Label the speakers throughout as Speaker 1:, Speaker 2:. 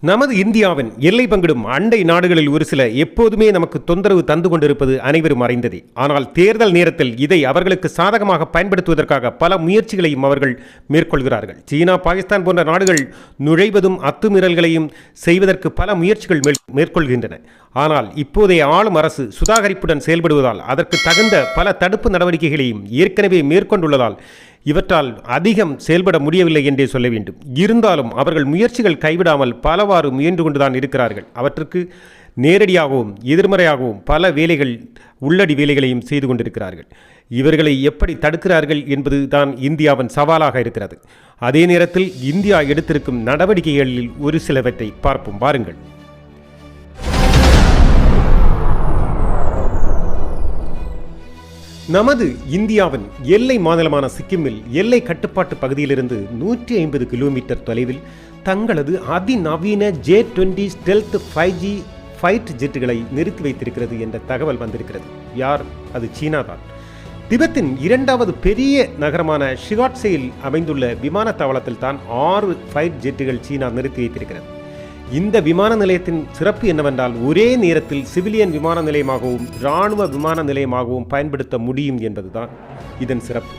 Speaker 1: நமது இந்தியாவின் எல்லை பங்கிடும் அண்டை நாடுகளில் ஒரு சில எப்போதுமே நமக்கு தொந்தரவு தந்து கொண்டிருப்பது அனைவரும் அறிந்ததே. ஆனால் தேர்தல் நேரத்தில் இதை அவர்களுக்கு சாதகமாக பயன்படுத்துவதற்காக பல முயற்சிகளையும் அவர்கள் மேற்கொள்கிறார்கள். சீனா பாகிஸ்தான் போன்ற நாடுகள் நுழைவதும் அத்துமீறல்களையும் செய்வதற்கு பல முயற்சிகள் மேல்- மேற்கொள்கின்றன. ஆனால் இப்போதைய ஆளும் அரசு சுதாகரிப்புடன் செயல்படுவதால் அதற்கு தகுந்த பல தடுப்பு நடவடிக்கைகளையும் ஏற்கனவே மேற்கொண்டுள்ளதால் இவற்றால் அதிகம் செயல்பட முடியவில்லை என்றே சொல்ல வேண்டும். இருந்தாலும் அவர்கள் முயற்சிகள் கைவிடாமல் பலவாறு முயன்று கொண்டுதான் இருக்கிறார்கள். அவற்றுக்கு நேரடியாகவும் எதிர்மறையாகவும் பல வேலைகள் உள்ளடி வேலைகளையும் செய்து கொண்டிருக்கிறார்கள். இவர்களை எப்படி தடுக்கிறார்கள் என்பது தான் இந்தியாவின் சவாலாக இருக்கிறது. அதே நேரத்தில் இந்தியா எடுத்திருக்கும் நடவடிக்கைகளில் ஒரு சிலவற்றை பார்ப்போம். பாருங்கள் நமது இந்தியாவின் எல்லை மாநிலமான சிக்கிமில் எல்லை கட்டுப்பாட்டு பகுதியிலிருந்து நூற்றி ஐம்பது கிலோமீட்டர் தொலைவில் தங்களது அதிநவீன J twenty stealth five G fight ஜெட்டுகளை நிறுத்தி வைத்திருக்கிறது என்ற தகவல் வந்திருக்கிறது. யார்? அது சீனா தான். திபெத்தின் இரண்டாவது பெரிய நகரமான ஷிகாட்சேயில் அமைந்துள்ள விமான தளத்தில் தான் ஆறு ஃபைட் ஜெட்டுகள் சீனா நிறுத்தி வைத்திருக்கிறது. இந்த விமான நிலையத்தின் சிறப்பு என்னவென்றால் ஒரே நேரத்தில் சிவிலியன் விமான நிலையமாகவும் இராணுவ விமான நிலையமாகவும் பயன்படுத்த முடியும் என்பதுதான் இதன் சிறப்பு.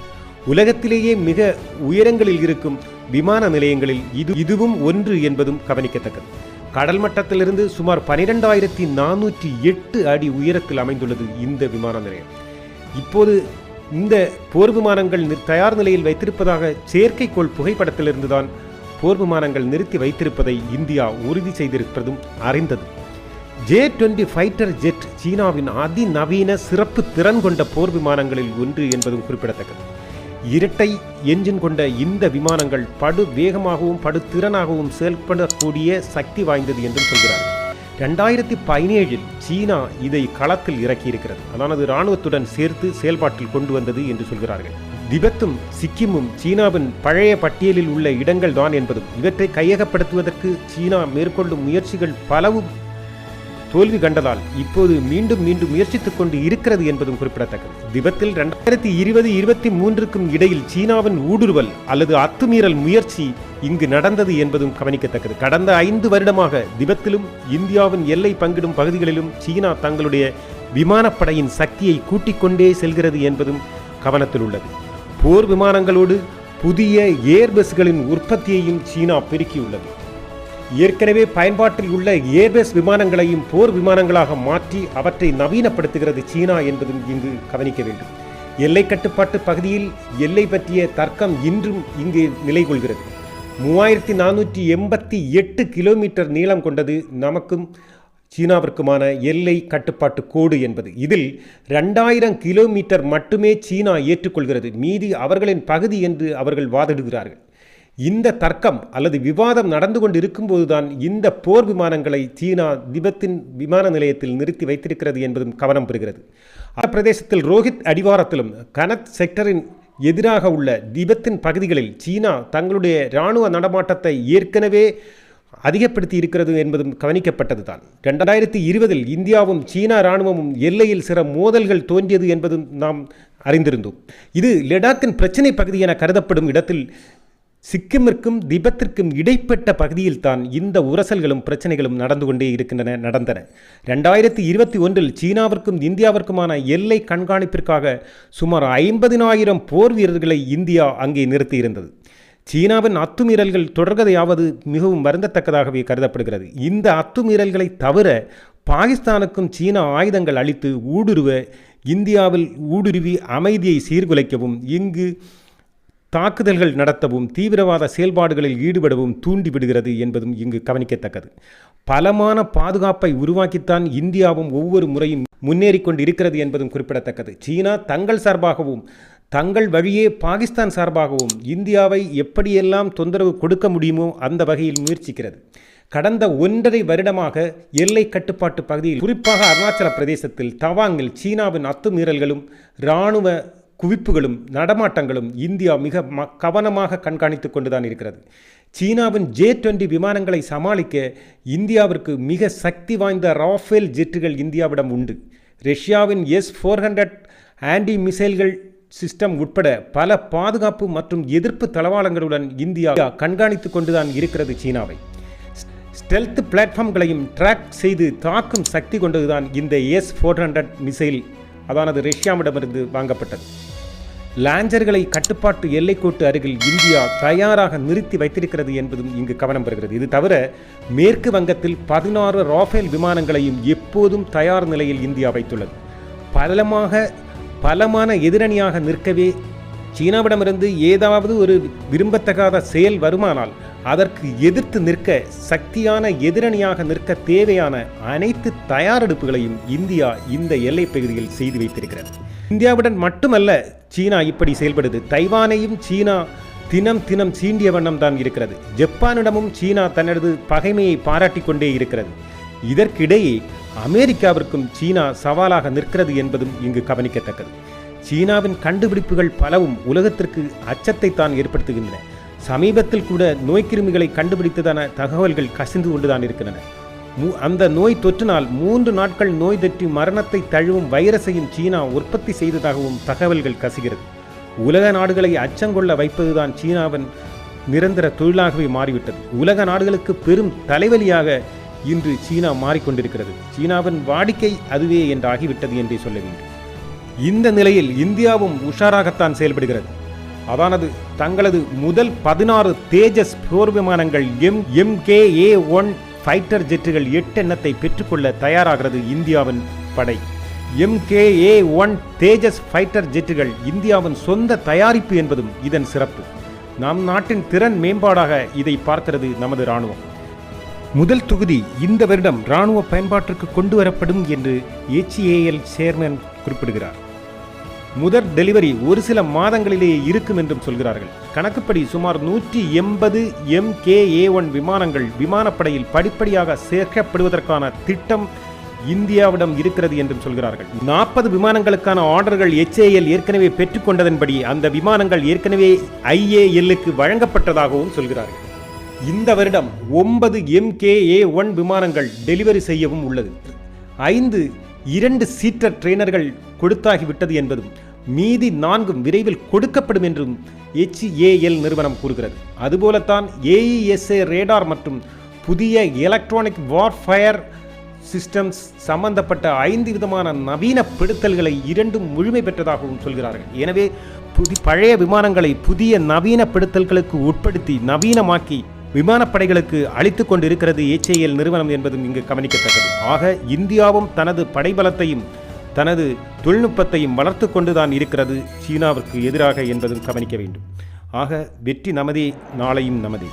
Speaker 1: உலகத்திலேயே மிக உயரங்களில் இருக்கும் விமான நிலையங்களில் இது இதுவும் ஒன்று என்பதும் கவனிக்கத்தக்கது. கடல் மட்டத்திலிருந்து சுமார் பனிரெண்டாயிரத்தி நானூற்றி எட்டு அடி உயரத்தில் அமைந்துள்ளது இந்த விமான நிலையம். இப்போது இந்த போர் விமானங்கள் தயார் நிலையில் வைத்திருப்பதாக செயற்கைக்கோள் புகைப்படத்திலிருந்துதான் போர் விமானங்கள் நிறுத்தி வைத்திருப்பதை இந்தியா உறுதி செய்திருப்பதும் அறிந்தது. ஜே டுவெண்ட்டி ஃபைட்டர் ஜெட் சீனாவின் அதிநவீன சிறப்பு திறன் கொண்ட போர் விமானங்களில் ஒன்று என்பதும் குறிப்பிடத்தக்கது. இரட்டை என்ஜின் கொண்ட இந்த விமானங்கள் படு வேகமாகவும் படு திறனாகவும் செயல்படக்கூடிய சக்தி வாய்ந்தது என்றும் சொல்கிறார்கள் ரெண்டாயிரத்தி பதினேழில் சீனா இதை களத்தில் இறக்கியிருக்கிறது. அதானது இராணுவத்துடன் சேர்த்து செயல்பாட்டில் கொண்டு வந்தது என்று சொல்கிறார்கள். திபெத்தும் சிக்கிமும் சீனாவின் பழைய பட்டியலில் உள்ள இடங்கள் தான் என்பதும் இவற்றை கையகப்படுத்துவதற்கு சீனா மேற்கொள்ளும் முயற்சிகள் பலவும் தோல்வி கண்டதால் இப்போது மீண்டும் மீண்டும் முயற்சித்துக் கொண்டு இருக்கிறது என்பதும் குறிப்பிடத்தக்கது. திபெத்தில் ரெண்டாயிரத்தி இருபது இருபத்தி மூன்றுக்கும் இடையில் சீனாவின் ஊடுருவல் அல்லது அத்துமீறல் முயற்சி இங்கு நடந்தது என்பதும் கவனிக்கத்தக்கது. கடந்த ஐந்து வருடமாக திபெத்திலும் இந்தியாவின் எல்லை பங்கிடும் பகுதிகளிலும் சீனா தங்களுடைய விமானப்படையின் சக்தியை கூட்டிக் கொண்டே செல்கிறது என்பதும் கவனத்தில் உள்ளது. போர் விமானங்களோடு புதிய ஏர்பஸ்களின் உற்பத்தியையும் சீனா பெருக்கியுள்ளது. ஏற்கனவே பயன்பாட்டில் உள்ள ஏர்பஸ் விமானங்களையும் போர் விமானங்களாக மாற்றி அவற்றை நவீனப்படுத்துகிறது சீனா என்பதும் இங்கு கவனிக்க வேண்டும். எல்லை கட்டுப்பாட்டு பகுதியில் எல்லை பற்றிய தர்க்கம் இன்றும் இங்கு நிலை கொள்கிறது மூவாயிரத்தி நானூற்றி எண்பத்தி எட்டு கிலோமீட்டர் நீளம் கொண்டது நமக்கும் சீனாவிற்குமான எல்லை கட்டுப்பாட்டு கோடு என்பது. இதில் ரெண்டாயிரம் கிலோமீட்டர் மட்டுமே சீனா ஏற்றுக்கொள்கிறது. மீதி அவர்களின் பகுதி என்று அவர்கள் வாதிடுகிறார்கள். இந்த தர்க்கம் அல்லது விவாதம் நடந்து கொண்டு இருக்கும்போதுதான் இந்த போர் விமானங்களை சீனா திபெத்தின் விமான நிலையத்தில் நிறுத்தி வைத்திருக்கிறது என்பதும் கவனம் பெறுகிறது. அந்த பிரதேசத்தில் ரோஹித் அடிவாரத்திலும் கனத் செக்டரின் எதிராக உள்ள திபெத்தின் பகுதிகளில் சீனா தங்களுடைய இராணுவ நடமாட்டத்தை ஏற்கனவே அதிகப்படுத்தி இருக்கிறது என்பதும் கவனிக்கப்பட்டது தான் ரெண்டாயிரத்தி இருபதில் இந்தியாவும் சீனா இராணுவமும் எல்லையில் சில மோதல்கள் தோன்றியது என்பதும் நாம் அறிந்திருந்தோம். இது லடாக்கின் பிரச்சினை பகுதி என கருதப்படும் இடத்தில் சிக்கிமிற்கும் திபெத்திற்கும் இடைப்பட்ட பகுதியில் தான் இந்த உரசல்களும் பிரச்சனைகளும் நடந்து கொண்டே இருக்கின்றன நடந்தன. ரெண்டாயிரத்தி இருபத்தி ஒன்றில் சீனாவிற்கும் இந்தியாவிற்குமான எல்லை கண்காணிப்பிற்காக சுமார் ஐம்பதினாயிரம் போர் வீரர்களை இந்தியா அங்கே நிறுத்தியிருந்தது. சீனாவின் அத்துமீறல்கள் தொடர்கதையாவது மிகவும் வருந்தத்தக்கதாகவே கருதப்படுகிறது. இந்த அத்துமீறல்களை தவிர பாகிஸ்தானுக்கும் சீனா ஆயுதங்கள் அளித்து ஊடுருவ இந்தியாவில் ஊடுருவி அமைதியை சீர்குலைக்கவும் இங்கு தாக்குதல்கள் நடத்தவும் தீவிரவாத செயல்பாடுகளில் ஈடுபடவும் தூண்டிவிடுகிறது என்பதும் இங்கு கவனிக்கத்தக்கது. பலமான பாதுகாப்பை உருவாக்கித்தான் இந்தியாவும் ஒவ்வொரு முறையும் முன்னேறி கொண்டு இருக்கிறது என்பதும் குறிப்பிடத்தக்கது. சீனா தங்கள் சார்பாகவும் தங்கள் வழியே பாகிஸ்தான் சார்பாகவும் இந்தியாவை எப்படியெல்லாம் தொந்தரவு கொடுக்க முடியுமோ அந்த வகையில் முயற்சிக்கிறது. கடந்த ஒன்றரை வருடமாக எல்லை கட்டுப்பாட்டு பகுதியில் குறிப்பாக அருணாச்சல பிரதேசத்தில் தவாங்கில் சீனாவின் அத்துமீறல்களும் இராணுவ குவிப்புகளும் நடமாட்டங்களும் இந்தியா மிக ம கவனமாக கண்காணித்து கொண்டுதான் இருக்கிறது. சீனாவின் ஜே டுவெண்ட்டி விமானங்களை சமாளிக்க இந்தியாவிற்கு மிக சக்தி வாய்ந்த ராஃபேல் ஜெட்டுகள் இந்தியாவிடம் உண்டு. ரஷ்யாவின் எஸ் ஃபோர் ஹண்ட்ரட் ஆன்டி மிசைல்கள் சிஸ்டம் உட்பட பல பாதுகாப்பு மற்றும் எதிர்ப்பு தளவாளங்களுடன் இந்தியா கண்காணித்து கொண்டுதான் இருக்கிறது சீனாவை. ஸ்டெல்த் பிளாட்ஃபார்ம்களையும் ட்ராக் செய்து தாக்கும் சக்தி கொண்டதுதான் இந்த எஸ் ஃபோர் ஹண்ட்ரட் மிசைல் அதானது ரஷ்யாவிடமிருந்து வாங்கப்பட்டது. லாஞ்சர்களை கட்டுப்பாட்டு எல்லைக்கோட்டு அருகில் இந்தியா தயாராக நிறுத்தி வைத்திருக்கிறது என்பதும் இங்கு கவனம் பெறுகிறது இது தவிர மேற்கு வங்கத்தில் பதினாறு ராஃபேல் விமானங்களையும் எப்போதும் தயார் நிலையில் இந்தியா வைத்துள்ளது. பலமாக பலமான எதிரணியாக நிற்கவே சீனாவிடமிருந்து ஏதாவது ஒரு விரும்பத்தகாத செயல் வருமானால் அதற்கு எதிர்த்து நிற்க சக்தியான எதிரணியாக நிற்க தேவையான அனைத்து தயாரெடுப்புகளையும் இந்தியா இந்த எல்லைப் பகுதியில் செய்து வைத்திருக்கிறது. இந்தியாவுடன் மட்டுமல்ல சீனா இப்படி செயல்படுது. தைவானையும் சீனா தினம் தினம் சீண்டிய வண்ணம் தான் இருக்கிறது. ஜப்பானிடமும் சீனா தனது பகைமையை பாராட்டி கொண்டே இருக்கிறது. இதற்கிடையே அமெரிக்காவிற்கும் சீனா சவாலாக நிற்கிறது என்பதும் இங்கு கவனிக்கத்தக்கது. சீனாவின் கண்டுபிடிப்புகள் பலவும் உலகத்திற்கு அச்சத்தை தான் ஏற்படுத்துகின்றன. சமீபத்தில் கூட நோய்க்கிருமிகளை கண்டுபிடித்ததான தகவல்கள் கசிந்து கொண்டுதான் இருக்கின்றன. மு- அந்த நோய் தொற்றினால் மூன்று நாட்கள் நோய் தொற்றி மரணத்தை தழுவும் வைரஸையும் சீனா உற்பத்தி செய்ததாகவும் தகவல்கள் கசிகிறது. உலக நாடுகளை அச்சங்கொள்ள வைப்பதுதான் சீனாவின் நிரந்தர தொழிலாகவே மாறிவிட்டது. உலக நாடுகளுக்கு பெரும் தலைவலியாக இன்று சீனா மாறிக்கொண்டிருக்கிறது. சீனாவின் வாடிக்கை அதுவே என்றாகிவிட்டது என்றே சொல்ல வேண்டும். இந்த நிலையில் இந்தியாவும் உஷாராகத்தான் செயல்படுகிறது. அதானது தங்களது முதல் பதினாறு தேஜஸ் போர் விமானங்கள் M MK A one fighter ஜெட்டுகள் எட்டு எண்ணத்தை பெற்றுக்கொள்ள தயாராகிறது இந்தியாவின் படை. MK A one Tejas fighter ஜெட்டுகள் இந்தியாவின் சொந்த தயாரிப்பு என்பதும் இதன் சிறப்பு. நம் நாட்டின் திறன் மேம்பாடாக இதை பார்க்கிறது நமது இராணுவம். முதல் தொகுதி இந்த வருடம் இராணுவ பயன்பாட்டிற்கு கொண்டு வரப்படும் என்று ஏச்சிஏஎல் சேர்மன் குறிப்பிடுகிறார். முதற் டெலிவரி ஒரு சில மாதங்களிலேயே இருக்கும் என்றும் சொல்கிறார்கள். கணக்குப்படி சுமார் நூற்றி எண்பது எம் கே ஏ ஒன் விமானங்கள் விமானப்படையில் படிப்படியாக சேர்க்கப்படுவதற்கான திட்டம் இந்தியாவிடம் இருக்கிறது என்றும் சொல்கிறார்கள். நாற்பது விமானங்களுக்கான ஆர்டர்கள் எச்ஏஎல் ஏற்கனவே பெற்றுக்கொண்டதன்படி அந்த விமானங்கள் ஏற்கனவே ஐஏஎல்லுக்கு வழங்கப்பட்டதாகவும் சொல்கிறார்கள். இந்த வருடம் ஒன்பது எம்கேஏ ஒன் விமானங்கள் டெலிவரி செய்யவும் உள்ளது. ஐந்து இரண்டு சீட்டர் ட்ரெயினர்கள் கொடுத்தாகிவிட்டது என்பதும் மீதி நான்கும் விரைவில் கொடுக்கப்படும் என்றும் ஹெச்ஏஎல் நிறுவனம் கூறுகிறது. அதுபோலத்தான் ஏஇஎஸ்ஏ ரேடார் மற்றும் புதிய எலக்ட்ரானிக் வார்ஃபயர் சிஸ்டம்ஸ் சம்பந்தப்பட்ட ஐந்து விதமான நவீனப்படுத்தல்களை இரண்டும் முழுமை பெற்றதாகவும் சொல்கிறார்கள். எனவே புதி பழைய விமானங்களை புதிய நவீனப்படுத்தல்களுக்கு உட்படுத்தி நவீனமாக்கி விமானப்படைகளுக்கு அளித்து கொண்டிருக்கிறது ஏச்சேஎல் நிறுவனம் என்பதும் இங்கு கவனிக்கத்தக்கது. ஆக இந்தியாவும் தனது படைபலத்தையும் தனது தொழில்நுட்பத்தையும் வளர்த்து கொண்டுதான் இருக்கிறது சீனாவிற்கு எதிராக என்பதும் கவனிக்க வேண்டும். ஆக வெற்றி நமதே நாளையும் நமதே.